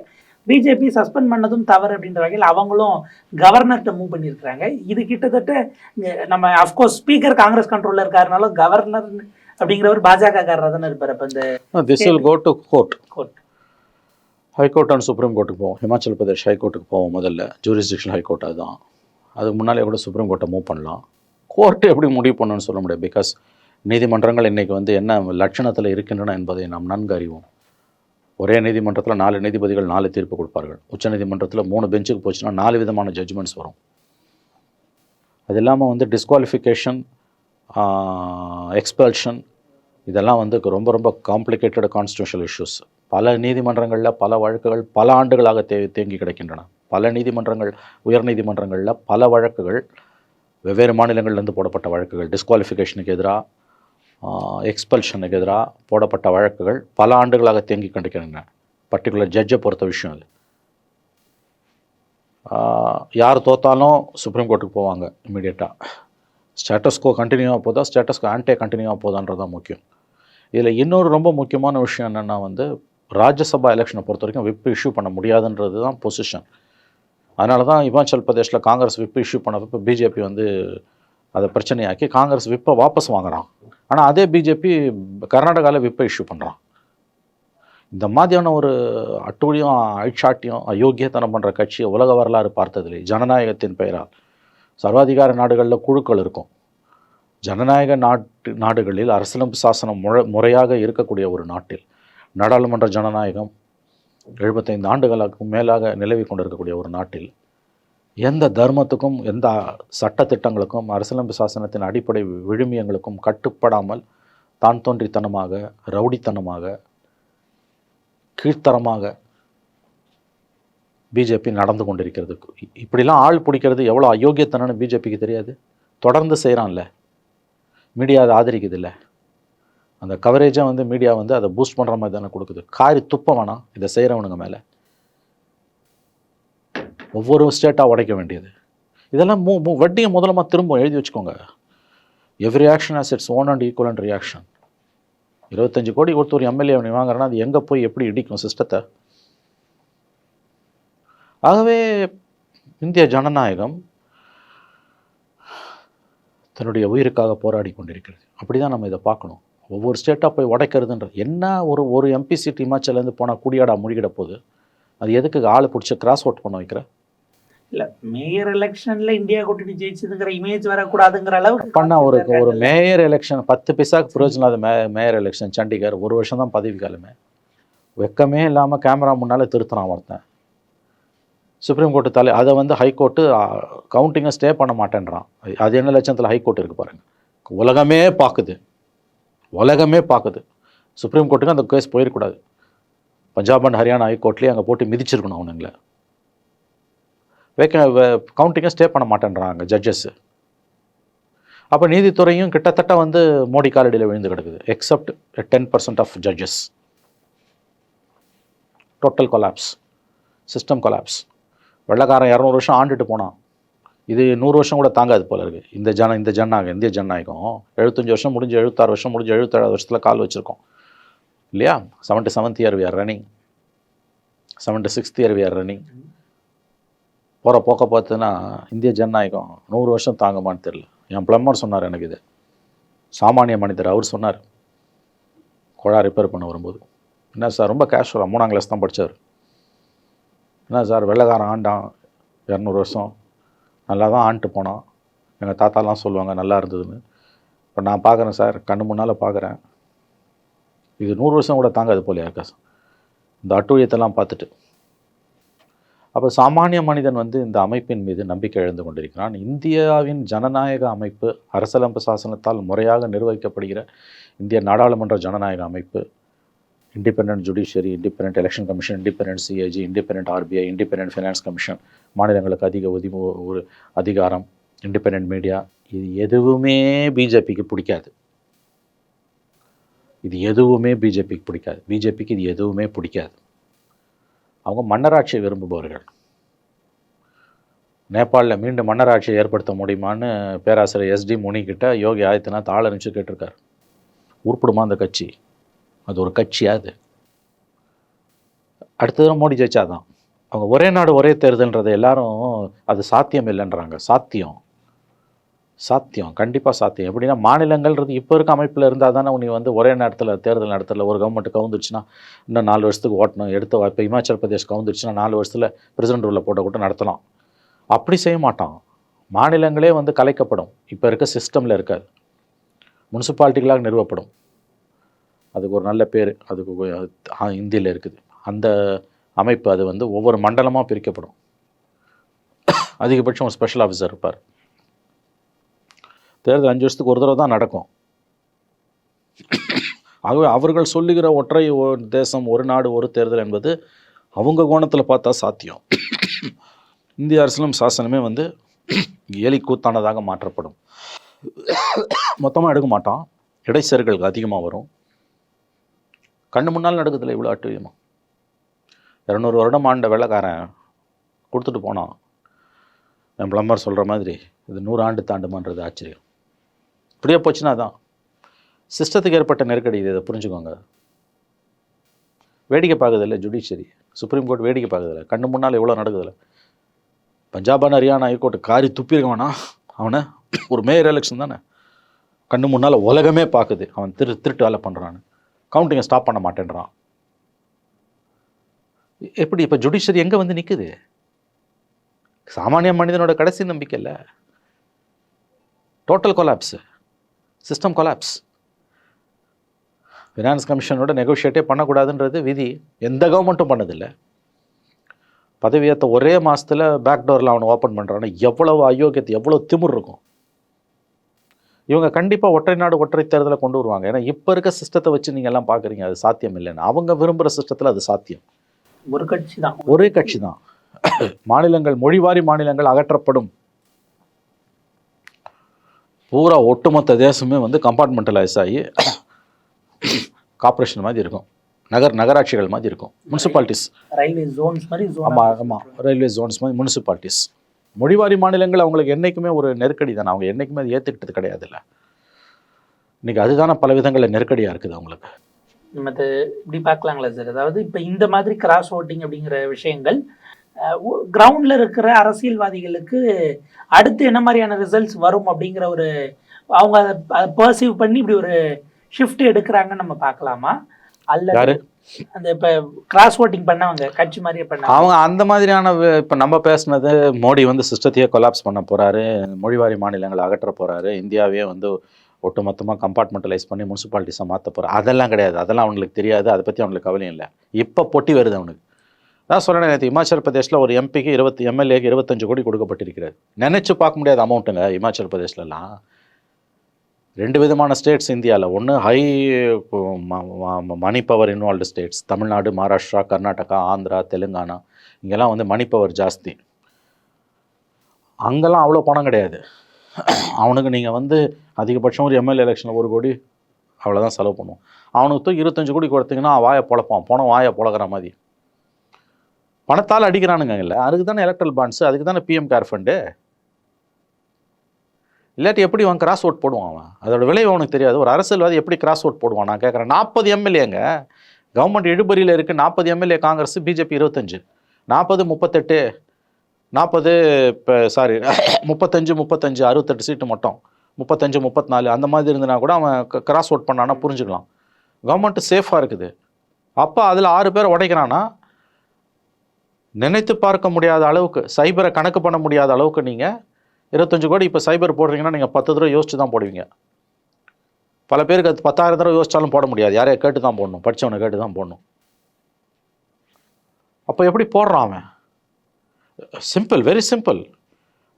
பிஜேபி சஸ்பெண்ட் பண்ணதும் தவறு அப்படின்ற வகையில் அவங்களும் கவர்னர்கிட்ட மூவ் பண்ணியிருக்கிறாங்க இது கிட்டத்தட்ட நம்ம அஃப்கோர்ஸ் ஸ்பீக்கர் காங்கிரஸ் கண்ட்ரோலில் இருக்காருனாலும் கவர்னர் அப்படிங்கிறவர் காரராக தானே இருப்பார் அப்போ இந்த
this will go to court court high court and supreme கோர்ட்டுக்கு போவோம் ஹிமாச்சல் பிரதேஷ் ஹைகோர்ட்டுக்கு போவோம் முதல்ல ஜூரிஸ்டிக்ஷன் ஹைகோர்ட் அதுதான் அதுக்கு முன்னாலே கூட சுப்ரீம் கோர்ட்டை மூவ் பண்ணலாம் கோர்ட்டு எப்படி முடிவு பண்ணணும்னு சொல்ல முடியாது பிகாஸ் நீதிமன்றங்கள் இன்றைக்கி வந்து என்ன லட்சணத்தில் இருக்கின்றன என்பதை நாம் நன்கு அறிவோம் ஒரே நீதிமன்றத்தில் நாலு நீதிபதிகள் நாலு தீர்ப்பு கொடுப்பார்கள் உச்சநீதிமன்றத்தில் மூணு பெஞ்சுக்கு போச்சுன்னா நாலு விதமான ஜட்ஜ்மெண்ட்ஸ் வரும் அது இல்லாமல் வந்து டிஸ்குவாலிஃபிகேஷன் எக்ஸ்பல்ஷன் இதெல்லாம் வந்து ரொம்ப ரொம்ப காம்ப்ளிகேட்டட் கான்ஸ்டியூஷனல் இஷ்யூஸ் பல நீதிமன்றங்களில் பல வழக்குகள் பல ஆண்டுகளாக தே தேங்கி கிடக்கின்றன பல நீதிமன்றங்கள் உயர் நீதிமன்றங்களில் பல வழக்குகள் வெவ்வேறு மாநிலங்கள்லேருந்து போடப்பட்ட வழக்குகள் டிஸ்குவாலிஃபிகேஷனுக்கு எதிராக எக்ஸ்பல்ஷனுக்கு எதிராக போடப்பட்ட வழக்குகள் பல ஆண்டுகளாக தேங்கி கண்டிக்கின்றன பர்டிகுலர் ஜட்ஜை பொறுத்த விஷயம் அது யார் தோத்தாலும் சுப்ரீம் கோர்ட்டுக்கு போவாங்க இமீடியட்டாக ஸ்டேட்டஸ்கோ கண்டினியூவாக போதா ஸ்டேட்டஸ்கோ ஆன்டே கண்டினியூவாக ஆக போதான்றது தான் முக்கியம் இதில் இன்னொரு ரொம்ப முக்கியமான விஷயம் என்னென்னா வந்து ராஜ்யசபா எலெக்ஷனை பொறுத்த வரைக்கும் விப் இஷ்யூ பண்ண முடியாதுன்றது தான் பொசிஷன் அதனால தான் இமாச்சல் பிரதேஷில் காங்கிரஸ் விப் இஷ்யூ பண்ணப்போ பிஜேபி வந்து அதை பிரச்சனையாக்கி காங்கிரஸ் விப்பை வாபஸ் வாங்குகிறான் ஆனால் அதே பிஜேபி கர்நாடகாவில் விப்பை இஷ்யூ பண்ணுறான் இந்த மாதிரியான ஒரு அட்டுழியும் அழிச்சாட்டியும் அயோக்கியத்தனம் பண்ணுற கட்சியை உலக வரலாறு பார்த்ததில்லை ஜனநாயகத்தின் பெயரால் சர்வாதிகார நாடுகளில் குழுக்கள் இருக்கும் ஜனநாயக நாட்டு நாடுகளில் அரசியலமைப்பு சாசனம் முழ முறையாக இருக்கக்கூடிய ஒரு நாட்டில் நாடாளுமன்ற ஜனநாயகம் எழுபத்தைந்து ஆண்டுகளுக்கு மேலாக நிலவி கொண்டிருக்கக்கூடிய ஒரு நாட்டில் எந்த தர்மத்துக்கும் எந்த சட்டத்திட்டங்களுக்கும் அரசியலமைப்பு சாசனத்தின் அடிப்படை விழுமியங்களுக்கும் கட்டுப்படாமல் தான் தோன்றித்தனமாக ரவுடித்தனமாக கீழ்த்தரமாக பிஜேபி நடந்து கொண்டிருக்கிறது இப்படிலாம் ஆள் பிடிக்கிறது எவ்வளோ அயோக்கியத்தனம்னு பிஜேபிக்கு தெரியாது தொடர்ந்து செய்கிறான்ல மீடியா அதை ஆதரிக்குது இல்லை அந்த கவரேஜை வந்து மீடியா வந்து அதை பூஸ்ட் பண்ணுற மாதிரி தானே கொடுக்குது காரி துப்பம் வேணாம் இதை செய்கிறவனுங்க மேலே ஒவ்வொரு ஸ்டேட்டாக உடைக்க வேண்டியது இதெல்லாம் மூ மூ வட்டியை முதலமாக திரும்ப எழுதி வச்சுக்கோங்க every action as its own and equal and reaction இருபத்தஞ்சு கோடி கொடுத்து ஒரு எம்எல்ஏ அவனை வாங்குறேன்னா அது எங்கே போய் எப்படி இடிக்கும் சிஸ்டத்தை ஆகவே இந்திய ஜனநாயகம் தன்னுடைய உயிருக்காக போராடி கொண்டிருக்கிறது அப்படி தான் நம்ம இதை பார்க்கணும் ஒவ்வொரு ஸ்டேட்டாக போய் உடைக்கிறதுன்ற என்ன ஒரு ஒரு எம்பி சீட் இமாச்சலேருந்து போனால் குடியாடா முழுகிட போகுது அது எதுக்கு ஆள் பிடிச்ச கிராஸ் ஓட் பண்ண வைக்கிற
இல்லை மேயர் எலெக்ஷனில் இந்தியா கூட்டணி ஜெயிச்சதுங்கிற இமேஜ் வரக்கூடாதுங்கிற அளவுக்கு
பண்ணா ஒரு ஒரு மேயர் எலெக்ஷன் பத்து பைசாக்கு பிரயோஜனம் அது மே மேயர் எலெக்ஷன் சண்டிகர் ஒரு வருஷம் தான் பதவி காலமே வெக்கமே இல்லாமல் கேமரா முன்னால் திருத்தினான் ஒருத்தன் சுப்ரீம் கோர்ட்டு தலை அதை வந்து ஹைகோர்ட்டு கவுண்டிங்கை ஸ்டே பண்ண மாட்டேன்றான் அது என்ன லட்சத்தில் ஹைகோர்ட் இருக்குது பாருங்கள் உலகமே பார்க்குது உலகமே பார்க்குது சுப்ரீம் கோர்ட்டுக்கு அந்த கேஸ் போயிடக்கூடாது பஞ்சாப் அண்ட் ஹரியானா ஹைகோர்ட்லேயே அங்கே போட்டு மிதிச்சிருக்கணும் அவனுங்களை வேக்க கவுண்டிங்கை ஸ்டே பண்ண மாட்டேன்றாங்க ஜட்ஜஸ் அப்போ நீதித்துறையும் கிட்டத்தட்ட வந்து மோடி காலடியில் விழுந்து கிடக்குது except ten percent of judges total collapse system collapse வெள்ளக்காரன் இரநூறு வருஷம் ஆண்டுட்டு போனான் இது நூறு வருஷம் கூட தாங்காது போல இருக்குது இந்த ஜன இந்த ஜனநாயகம் இந்திய ஜனநாயகம் எழுபத்தஞ்சு வருஷம் முடிஞ்சு எழுபத்தாறு வருஷம் முடிஞ்சு எழுபத்தாறு வருஷத்தில் கால் வச்சுருக்கோம் இல்லையா seventy seventh year we are running seventy sixth year we are running போகிற போக்க பார்த்தீங்கன்னா இந்திய ஜனநாயகம் நூறு வருஷம் தாங்குமான்னு தெரில என் பிளம்மர் சொன்னார் எனக்கு இது சாமானிய மனிதர் அவர் சொன்னார் குழா ரிப்பேர் பண்ண வரும்போது என்ன சார் ரொம்ப கேஷுவலாக மூணாம் கிளாஸ் தான் படித்தார் என்ன சார் வெள்ளைக்காரன் ஆண்டான் இரநூறு வருஷம் நல்லா தான் ஆண்ட்டு போனான் எங்கள் தாத்தாலாம் சொல்லுவாங்க நல்லா இருந்ததுன்னு இப்போ நான் பார்க்குறேன் சார் கண்ணு முன்னால் பார்க்குறேன் இது நூறு வருஷம் கூட தாங்காது இருக்கா சார் இந்த அட்டூழியத்தெல்லாம் பார்த்துட்டு அப்போ சாமானிய மனிதன் வந்து இந்த அமைப்பின் மீது நம்பிக்கை எழுந்து கொண்டிருக்கிறான் இந்தியாவின் ஜனநாயக அமைப்பு அரசலம்பு சாசனத்தால் முறையாக நிர்வகிக்கப்படுகிற இந்திய நாடாளுமன்ற ஜனநாயக அமைப்பு independent judiciary independent election commission independent CAG independent RBI independent finance commission மாநிலங்களுக்கு அதிக ஒதி ஒரு அதிகாரம் இண்டிபெண்ட் மீடியா இது எதுவுமே பிஜேபிக்கு பிடிக்காது இது எதுவுமே பிஜேபிக்கு பிடிக்காது பிஜேபிக்கு இது எதுவுமே பிடிக்காது அவங்க மன்னராட்சியை விரும்புபவர்கள் நேபாளில் மீண்டும் மன்னராட்சியை ஏற்படுத்த முடியுமான்னு பேராசிரியர் எஸ்டி முனிக்கிட்ட யோகி ஆதித்யநாத் ஆள் கேட்டிருக்கார் உருப்பிடுமா அந்த கட்சி அது ஒரு கட்சியா அது அடுத்தது மோடி ஜெயிச்சாதான் அவங்க ஒரே நாடு ஒரே தேர்தல்ன்றதை எல்லாரும் அது சாத்தியம் இல்லைன்றாங்க சாத்தியம் சாத்தியம் கண்டிப்பாக சாத்தியம் எப்படின்னா மாநிலங்கள்ன்றது இப்போ இருக்க அமைப்பில் இருந்தால் தானே உனி வந்து ஒரே நேரத்தில் தேர்தல் நடத்தல ஒரு கவர்மெண்ட் கவுந்துருச்சுன்னா இன்னும் நாலு வருஷத்துக்கு ஓட்டணும் எடுத்து இப்போ இமாச்சல் பிரதேஷ் கவுந்துருச்சுன்னா நாலு வருஷத்தில் பிரசிடண்ட் ரூலில் போட்ட கூட நடத்தலாம் அப்படி செய்ய மாட்டான் மாநிலங்களே வந்து கலைக்கப்படும் இப்போ இருக்க சிஸ்டமில் இருக்காது முனிசிபாலிட்டிகளாக நிறுவப்படும் அதுக்கு ஒரு நல்ல பேர் அதுக்கு இந்தியில் இருக்குது அந்த அமைப்பு அது வந்து ஒவ்வொரு மண்டலமாக பிரிக்கப்படும் அதிகபட்சம் ஒரு ஸ்பெஷல் ஆஃபீஸர் இருப்பார் தேர்தல் அஞ்சு வருஷத்துக்கு ஒரு தடவை தான் நடக்கும் ஆகவே அவர்கள் சொல்லுகிற ஒற்றை தேசம் ஒரு நாடு ஒரு தேர்தல் என்பது அவங்க கோணத்தில் பார்த்தா சாத்தியம் இந்திய அரசியலும் சாசனமே வந்து ஏலி கூத்தானதாக மாற்றப்படும் மொத்தமாக எடுக்க மாட்டான் இடைச்சர்களுக்கு அதிகமாக வரும் கண்ணு முன்னால் நடக்குதில்லை இவ்வளோ அட்டுவியமாக இரநூறு வருடம் ஆண்ட வெள்ளக்காரன் கொடுத்துட்டு போனான் என் பிளம்பர் சொல்கிற மாதிரி இது நூறு ஆண்டு தாண்டுமான்றது ஆச்சரியம் இப்படியே போச்சுன்னா தான் சிஸ்டத்துக்கு ஏற்பட்ட நெருக்கடி இது இதை புரிஞ்சுக்கோங்க வேடிக்கை பார்க்குதில்ல ஜுடிஷியரி சுப்ரீம் கோர்ட் வேடிக்கை பார்க்குதில்ல கண்ணு முன்னால் எவ்வளோ நடக்குதில்ல பஞ்சாபான ஹரியானா ஹைகோர்ட்டு காரி துப்பியிருக்கவனா அவனை ஒரு மேயர் எலெக்ஷன் தானே கண்ணு முன்னால் உலகமே பார்க்குது அவன் திரு திருட்டு வேலை பண்ணுறான்னு கவுண்டிங்கை ஸ்டாப் பண்ண மாட்டேன்றான் எப்படி இப்போ ஜுடிஷியரி எங்கே வந்து நிற்குது சாமானிய மனிதனோட கடைசி நம்பிக்கை இல்லை total collapse system collapse finance கமிஷனோட நெகோஷியேட்டே பண்ணக்கூடாதுன்றது விதி எந்த கவர்மெண்ட்டும் பண்ணதில்லை பதவியேற்ற ஒரே மாதத்தில் பேக்டோரில் அவனை ஓப்பன் பண்ணுறான்னா எவ்வளவு அயோக்கியத்தை எவ்வளோ திமிர் இருக்கும் இவங்க கண்டிப்பாக ஒற்றை நாடு ஒற்றை தேர்தலை கொண்டு வருவாங்க ஏன்னா இப்போ இருக்க சிஸ்டத்தை வச்சு நீங்கள் எல்லாம் பார்க்குறீங்க அது சாத்தியம் இல்லைன்னு அவங்க விரும்புகிற சிஸ்டத்தில் அது சாத்தியம் ஒரு கட்சி தான் ஒரே கட்சி தான் மாநிலங்கள் மொழிவாரி மாநிலங்கள் அகற்றப்படும் பூரா ஒட்டுமொத்த தேசமே வந்து கம்பார்ட்மெண்டலைஸ் ஆகி கார்பரேஷன் மாதிரி இருக்கும் நகர் நகராட்சிகள் மாதிரி இருக்கும் முனிசிபாலிட்டிஸ்
ரயில்வே ஜோன்ஸ் மாதிரி
ஆமாம் ஆமாம் ரயில்வே ஜோன்ஸ் மாதிரி முனிசிபாலிட்டிஸ் மொழிவாரி மாநிலங்கள் அவங்களுக்கு என்றைக்குமே ஒரு நெருக்கடி தானே அவங்க என்றைக்குமே அது ஏற்றுக்கிட்டது கிடையாது இல்லை இன்றைக்கி அதுதானே பல விதங்களில் நெருக்கடியாக இருக்குது அவங்களுக்கு
நம்ம இப்படி பார்க்கலாங்களா சார் அதாவது இப்போ இந்த மாதிரி கிராஸ் ஓட்டிங் அப்படிங்கிற விஷயங்கள் கிரவுண்டில் இருக்கிற அரசியல்வாதிகளுக்கு அடுத்து என்ன மாதிரியான ரிசல்ட்ஸ் வரும் அப்படிங்கிற ஒரு அவங்க அதை பர்சீவ் பண்ணி இப்படி ஒரு ஷிஃப்ட் எடுக்கிறாங்கன்னு நம்ம பார்க்கலாமா அல்ல அந்த இப்போ கிராஸ் ஓட்டிங் பண்ணவங்க கட்சி மாதிரியே
பண்ண அவங்க அந்த மாதிரியான இப்போ நம்ம பேசுனது மோடி வந்து சிஸ்டத்தையே கொலாப்ஸ் பண்ண போகிறாரு மொழிவாரி மாநிலங்களை அகற்ற போகிறாரு இந்தியாவே வந்து ஒட்டுமொத்தமாக கம்பார்ட்மெண்டலைஸ் பண்ணி முனிசிபாலிட்டிஸை மாற்ற போகிறார் அதெல்லாம் கிடையாது அதெல்லாம் அவங்களுக்கு தெரியாது அதை பற்றி அவங்களுக்கு கவலையும் இல்லை இப்போ பொட்டி வருது அவனுக்கு நான் சொன்னேன் இமாச்சல் பிரதேஷில் ஒரு எம்பிக்கு இருபத்தி எம்எல்ஏக்கு இருபத்தஞ்சு கோடி கொடுக்கப்பட்டிருக்கிறது நினச்சி பார்க்க முடியாத அமௌண்ட்டுங்க இமாச்சல் பிரதேஷ்லலாம் ரெண்டு விதமான ஸ்டேட்ஸ் இந்தியாவில் ஒன்று high money power involved states Tamil Nadu Maharashtra Karnataka Andhra Telangana இங்கெல்லாம் வந்து மணி பவர் ஜாஸ்தி அங்கெல்லாம் அவ்வளோ பணம் கிடையாது அவனுக்கு நீங்கள் வந்து அதிகபட்சம் ஒரு எம்எல்ஏ எலெக்ஷனில் ஒரு கோடி அவ்வளோதான் செலவு பண்ணுவோம் அவனுக்கு தூக்கி இருபத்தஞ்சு கோடி கொடுத்தீங்கன்னா வாயை பொழப்பான் போனோம் வாயை பொழக்கிற மாதிரி பணத்தால் அடிக்கிறானுங்க இல்லை அதுக்கு தானே எலக்ட்ரல் பாண்ட்ஸு அதுக்கு தானே பிஎம் கேர் ஃபண்டு இல்லாட்டி எப்படி அவன் கிராஸ் ஓட் போடுவான் அவன் அதோட விளைவு அவனுக்கு தெரியாது ஒரு அரசியல்வாதி எப்படி கிராஸ் ஓட் போடுவான் நான் கேட்குறேன் நாற்பது எம்எல்ஏங்க கவர்மெண்ட் இழுபறியில் இருக்குது நாற்பது எம்எல்ஏ காங்கிரஸ் பிஜேபி இருபத்தஞ்சு நாற்பது முப்பத்தெட்டு நாற்பது இப்போ சாரி முப்பத்தஞ்சு முப்பத்தஞ்சு அறுபத்தெட்டு சீட்டு மட்டும் முப்பத்தஞ்சு முப்பத்தினாலு அந்த மாதிரி இருந்தனா கூட அவன் கிராஸ் ஓட் பண்ணான்னா புரிஞ்சுக்கலாம் கவர்மெண்ட்டு சேஃபாக இருக்குது அப்போ அதில் ஆறு பேர் உடைக்கிறான்னா நினைத்து பார்க்க முடியாத அளவுக்கு சைபரை கணக்கு பண்ண முடியாத அளவுக்கு நீங்கள் இருபத்தஞ்சு கோடி இப்போ சைபர் போடுறீங்கன்னா நீங்கள் பத்து தடவை யோசிச்சு தான் போடுவீங்க பல பேருக்கு அது பத்தாயிரம் தடவை யோசிச்சாலும் போட முடியாது யாரையா கேட்டு தான் போடணும் படித்தவனை கேட்டு தான் போடணும் அப்போ எப்படி போடுறான் அவன் simple very simple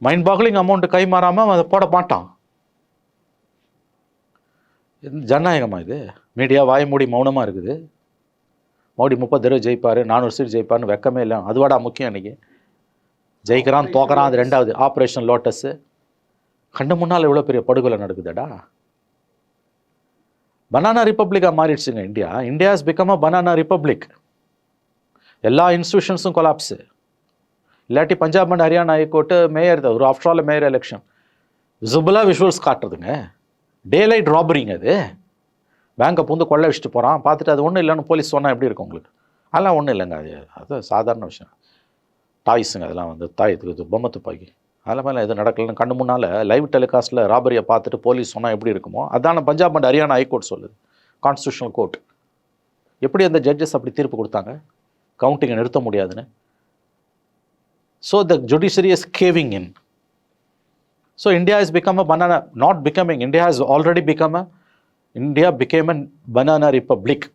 mind boggling amount கை மாறாமல் அதை போட மாட்டான் ஜனநாயகமாக இது மீடியா வாய் மூடி மௌனமாக இருக்குது மோடி முப்பது தடவை ஜெயிப்பார் நானூறு சீட் ஜெயிப்பார்னு வெக்கமே இல்லை அதுவாடா முக்கியம் இன்றைக்கி ஜெயிக்கிறான் தோக்கிறான் அது ரெண்டாவது ஆப்ரேஷன் லோட்டஸ்ஸு கண்டு முன்னால் எவ்வளோ பெரிய படுகொலை நடக்குதுடா பனானா ரிப்பப்ளிக்காக மாறிடுச்சுங்க India India is become a banana republic எல்லா இன்ஸ்டியூஷன்ஸும் கொலாப்ஸு இல்லாட்டி Punjab and Haryana high court mayor தான் ஒரு ஆஃப்டர் ஆல் மேயர் எலெக்ஷன் ஜுபுலா விஷுவல்ஸ் காட்டுறதுங்க டே லைட் ராபரிங் அது பேங்கை பூந்து கொள்ள வச்சுட்டு போகிறான் பார்த்துட்டு அது ஒன்றும் இல்லைன்னு போலீஸ் சொன்னால் எப்படி இருக்கும் உங்களுக்கு அதெல்லாம் ஒன்றும் இல்லைங்க அது அது சாதாரண விஷயம் டாய்ஸுங்க அதெல்லாம் வந்து தாய் இது பொம்மை துப்பாக்கி அதில் மேலே எதுவும் நடக்கலன்னு கண்டு முன்னால் லைவ் டெலிகாஸ்ட்டில் ராபரியை பார்த்துட்டு போலீஸ் சொன்னால் எப்படி இருக்குமோ அதான பஞ்சாப் அண்ட் ஹரியானா ஹைகோர்ட் சொல்லுது கான்ஸ்டியூஷனல் கோர்ட் எப்படி அந்த ஜட்ஜஸ் அப்படி தீர்ப்பு கொடுத்தாங்க கவுண்டிங்கை நிறுத்த முடியாதுன்னு so the judiciary is caving in so India is become a banana not becoming India is already become a India became an banana republic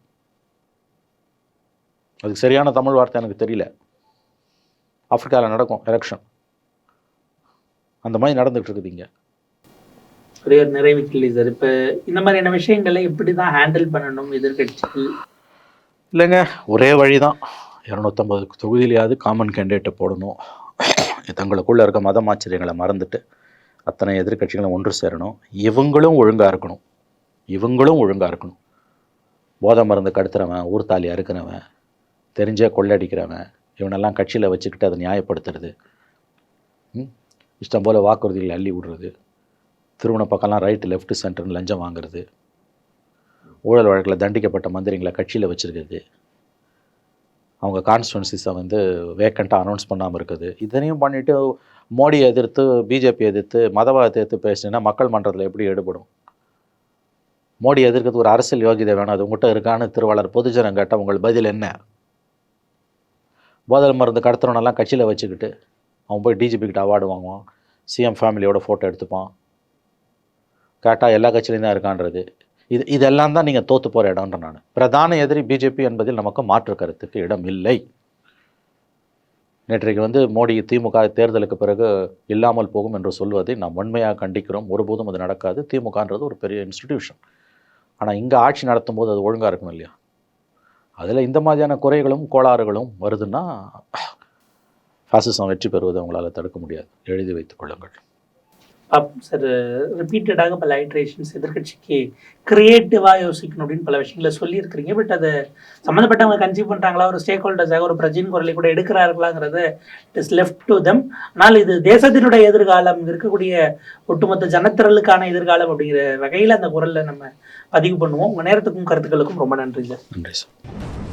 அதுக்கு சரியான தமிழ் வார்த்தை எனக்கு தெரியல ஆஃப்ரிக்காவில் நடக்கும் எலெக்ஷன் அந்த மாதிரி நடந்துகிட்டு இருக்குது இங்கே
ஒரே ஒரு நிறைவு கேள்வி சார் இப்போ இந்த மாதிரியான விஷயங்களை எப்படி தான் ஹேண்டில் பண்ணணும் எதிர்கட்சிகள்
இல்லைங்க ஒரே வழி தான் இரநூத்தம்பது தொகுதியிலையாவது காமன் கேண்டிடேட்டை போடணும் தங்களுக்குள்ளே இருக்க மதமாச்சரியங்களை மறந்துட்டு அத்தனை எதிர்கட்சிகளும் ஒன்று சேரணும் இவங்களும் ஒழுங்காக இருக்கணும் இவங்களும் ஒழுங்காக இருக்கணும் போதை மருந்து ஊர் தாலி அறுக்கிறவன் தெரிஞ்ச கொள்ளடிக்கிறவன் இவனெல்லாம் கட்சியில் வச்சுக்கிட்டு அதை நியாயப்படுத்துறது இஷ்டம் போல் வாக்குறுதிகளை அள்ளி விடுறது திருமண பக்கம்லாம் ரைட்டு லெஃப்ட் சென்டர்னு லஞ்சம் வாங்குறது ஊழல் வழக்கில் தண்டிக்கப்பட்ட மந்திரிங்களை கட்சியில் வச்சுருக்குது அவங்க கான்ஸ்டுவன்சிஸை வந்து வேக்கண்ட்டாக அனௌன்ஸ் பண்ணாமல் இருக்குது இதனையும் பண்ணிவிட்டு மோடியை எதிர்த்து பிஜேபி எதிர்த்து மதவாதத்தை எதிர்த்து பேசினா மக்கள் மன்றத்தில் எப்படி ஈடுபடும் மோடி எதிர்க்கிறது ஒரு அரசியல் யோகிதை வேணும் அது உங்கள்கிட்ட இருக்கான்னு திருவாளர் பொதுஜனம் கேட்டால் உங்கள் பதில் என்ன போதல் மருந்து கடத்துறவனெல்லாம் கட்சியில் வச்சுக்கிட்டு அவன் போய் டிஜிபிக்கிட்ட அவார்டு வாங்குவான் சிஎம் ஃபேமிலியோட ஃபோட்டோ எடுத்துப்பான் கேட்டால் எல்லா கட்சியிலையும் தான் இருக்கான்றது இது இதெல்லாம் தான் நீங்கள் தோற்று போகிற இடம்ன்ற நான் பிரதான எதிரி பிஜேபி என்பதில் நமக்கு மாற்று கருத்துக்கு இடம் இல்லை நேற்றைக்கு வந்து மோடி திமுக தேர்தலுக்கு பிறகு இல்லாமல் போகும் என்று சொல்வதை நாம் உண்மையாக கண்டிக்கிறோம் ஒருபோதும் அது நடக்காது திமுகன்றது ஒரு பெரிய இன்ஸ்டிடியூஷன் ஆனால் இங்கே ஆட்சி நடத்தும் போது அது ஒழுங்காக இருக்கணும் இல்லையா அதில் இந்த மாதிரியான குறைகளும் கோளாறுகளும் வருதுன்னா ஃபாசிசம் வெற்றி பெறுவதை உங்களால் தடுக்க முடியாது எழுதி வைத்துக் கொள்ளுங்கள்
சார் ரிப்பீட்டடாக பல ஐட்ரேஷன்ஸ் எதிர்கட்சிக்கு கிரியேட்டிவாக யோசிக்கணும் அப்படின்னு பல விஷயங்களை சொல்லியிருக்கிறீங்க பட் அதை சம்மந்தப்பட்டவங்க கன்சீவ் பண்ணுறாங்களா ஒரு ஸ்டேக் ஹோல்டர்ஸாக ஒரு பிரஜின் குரலை கூட எடுக்கிறார்களாங்கிறது it is left to them ஆனால் இது தேசத்தினுடைய எதிர்காலம் இருக்கக்கூடிய ஒட்டுமொத்த ஜனத்திரலுக்கான எதிர்காலம் அப்படிங்கிற வகையில் அந்த குரலில் நம்ம பதிவு பண்ணுவோம் உங்கள் நேரத்துக்கும் கருத்துக்களுக்கும் ரொம்ப நன்றி சார் நன்றி சார்